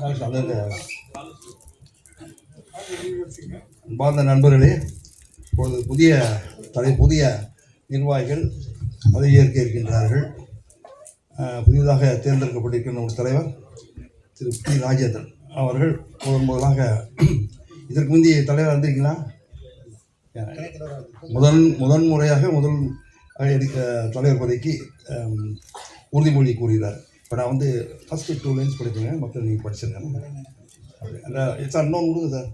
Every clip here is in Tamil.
அதாவது அன்பார்ந்த நண்பர்களே இப்பொழுது புதிய தலை புதிய நிர்வாகிகள் பதவியேற்க இருக்கின்றார்கள். புதிதாக தேர்ந்தெடுக்கப்பட்டிருக்கின்ற ஒரு தலைவர் திரு பி. ராஜேந்திரன் அவர்கள் முதன் முதலாக இதற்கு முந்தைய தலைவர் வந்திருக்கீங்களா முதல் முதன் முறையாக முதல் எடுக்க தலைவர் பதவிக்கு உறுதிமொழி கூறுகிறார். இப்போ நான் வந்து ஃபஸ்ட்டு டூ லைன்ஸ் படிப்பேங்க மற்ற நீங்கள் படிச்சிருக்கேன் அப்படி அந்த சார் இன்னொன்று கொடுங்க சார்.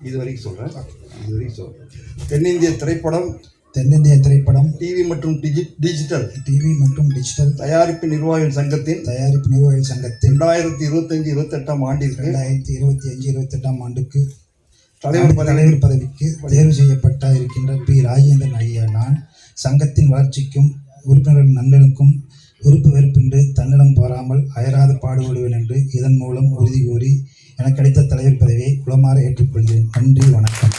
இது- வரைக்கும் சொல்கிறேன் இது வரைக்கும் சொல்கிறேன் தென்னிந்திய திரைப்படம் தென்னிந்திய திரைப்படம் டிவி மற்றும் டிஜி டிஜிட்டல் டிவி மற்றும் டிஜிட்டல் தயாரிப்பு நிர்வாகிகள் சங்கத்தின் தயாரிப்பு நிர்வாகிகள் சங்கத்தின் ரெண்டாயிரத்தி இருபத்தஞ்சு இருபத்தெட்டாம் ஆண்டிற்கு இரண்டாயிரத்தி இருபத்தி அஞ்சு இருபத்தெட்டாம் ஆண்டுக்கு தலைவர் தலைவர் பதவிக்கு தேர்வு சங்கத்தின் வளர்ச்சிக்கும் உறுப்பினர்கள் நலனுக்கும் விருப்பு வெறுப்பின்றி தன்னிடம் போராமல் அயராது பாடுபடுவேன் என்று இதன் மூலம் உறுதி கூறி எனக்கு கிடைத்த தலைவர் பதவியை குளமாற ஏற்றுக்கொள்கிறேன். நன்றி வணக்கம்.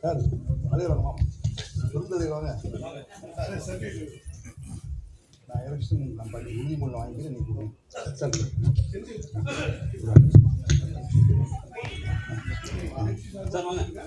சார் தலைவர் வாங்க நான் எலெக்ஷன் நான் பண்ணி உறுதிமொழி வாங்கிக்கிறேன் நீ கொடுங்க சார் சார் வாங்க